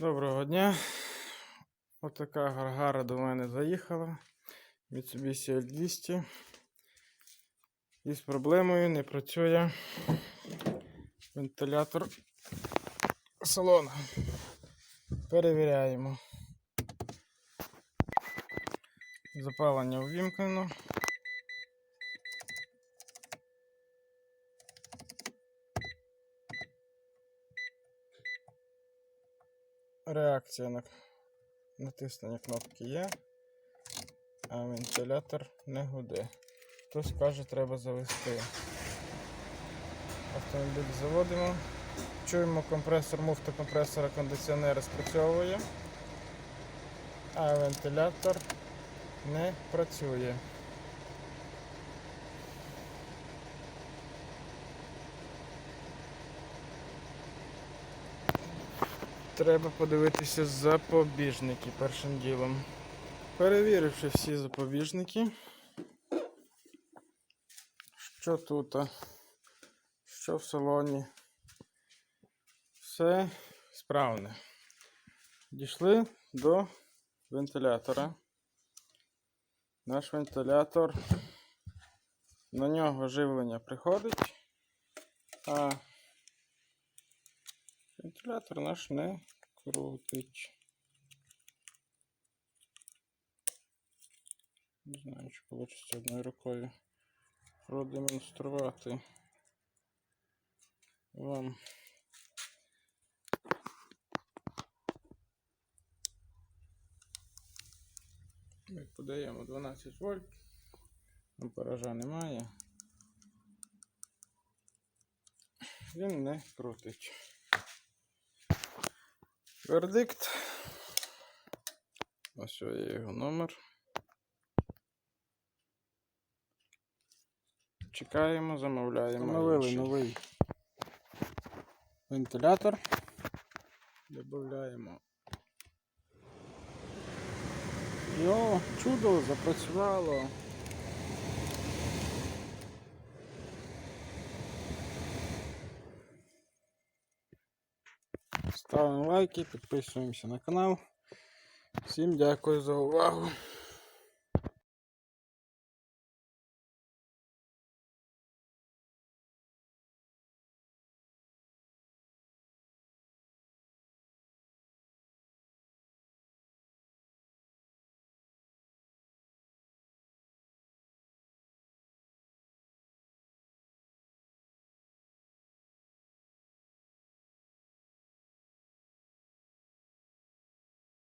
Доброго дня. Отака гаргара до мене заїхала. Mitsubishi L200. І з проблемою не працює вентилятор салону. Перевіряємо. Запалення увімкнено. Реакція на натиснення кнопки є, а вентилятор не гуде. Хтось каже, треба завести. Автомобіль заводимо. Чуємо компресор муфта компресора кондиціонера спрацьовує, а вентилятор не працює. Треба подивитися запобіжники першим ділом. Перевіривши всі запобіжники. Що тут? Що в салоні? Все справне. Дійшли до вентилятора. Наш вентилятор. На нього живлення приходить, а Вентилятор наш не крутить. Не знаю, чи вийде одною рукою продемонструвати вам. Ми подаємо 12 вольт, ампеража немає. Він не крутить. Вердикт. Ось є його номер. Чекаємо, замовляємо. Інший. новий вентилятор. Додаємо. Йо, чудо, запрацювало. Ставимо лайки, підписуємося на канал. Всім дякую за увагу.